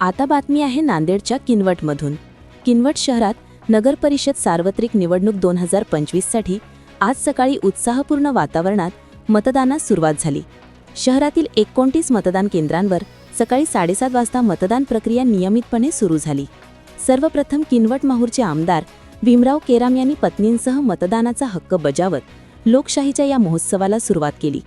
आता बातमी आहे नांदेडच्या किनवटमधून. किनवट शहरात नगर परिषद सार्वत्रिक निवडणूक दोन हजार पंचवीससाठी आज सकाळी उत्साहपूर्ण वातावरणात मतदानास सुरुवात झाली. शहरातील एकोणतीस मतदान केंद्रांवर सकाळी साडेसात वाजता मतदान प्रक्रिया नियमितपणे सुरू झाली. सर्वप्रथम किनवट माहूरचे आमदार भीमराव केराम यांनी पत्नींसह मतदानाचा हक्क बजावत लोकशाहीच्या या महोत्सवाला सुरुवात केली.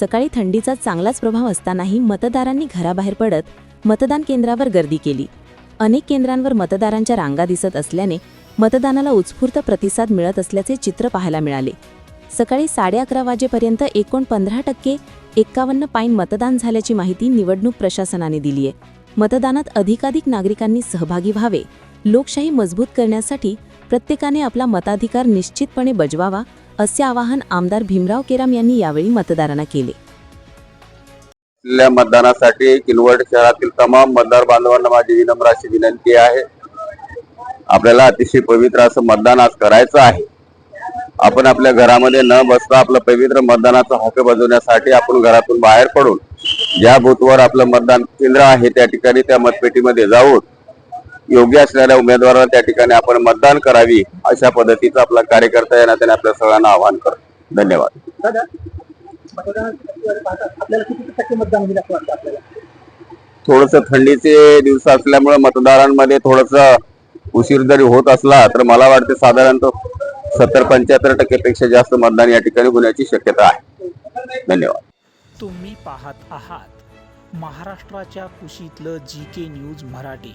सकाळी थंडीचा चांगलाच प्रभाव असतानाही मतदारांनी घराबाहेर पडत मतदान केंद्रावर गर्दी केली. अनेक केंद्रांवर मतदारांच्या रांगा दिसत असल्याने मतदानाला उत्स्फूर्त प्रतिसाद मिळत असल्याचे चित्र पाहायला मिळाले. सकाळी साडे अकरा वाजेपर्यंत एकूण पंधरा टक्के एक्कावन्न पाईन मतदान झाल्याची माहिती निवडणूक प्रशासनाने दिली आहे. मतदानात अधिकाधिक नागरिकांनी सहभागी व्हावे. लोकशाही मजबूत करण्यासाठी प्रत्येकाने आपला मताधिकार निश्चितपणे बजवावा असे आवाहन आमदार भीमराव केराम यांनी यावेळी मतदारांना केले. आपल्या मतदानासाठी किनवट शहरातील तमाम मतदार बांधवांना माझी विनम्र अशी विनंती आहे. आपल्याला अतिशय पवित्र असं मतदान आज करायचं आहे. आपण आपल्या घरामध्ये न बसता आपलं पवित्र मतदानाचा हक्क बजवण्यासाठी आपण घरातून बाहेर पडून ज्या बूथवर आपलं मतदान केंद्र आहे त्या ठिकाणी त्या मतपेटीमध्ये जाऊन योग्य असलेल्या उमेदवाराला त्या ठिकाणी आपण मतदान करावी अशा पद्धतीचं आपला कार्यकर्ता या नात्याने आपल्या सगळ्यांना आवाहन करतो. धन्यवाद. थोडस थंडीचे दिवस असल्यामुळे मतदारांमध्ये थोडस उशीर जरी होत असला तर मला वाटते साधारणतः सत्तर पंच्याहत्तर टक्केपेक्षा जास्त मतदान या ठिकाणी होण्याची शक्यता आहे. धन्यवाद. तुम्ही पाहत आहात महाराष्ट्राच्या कुशीतलं जी के न्यूज मराठी.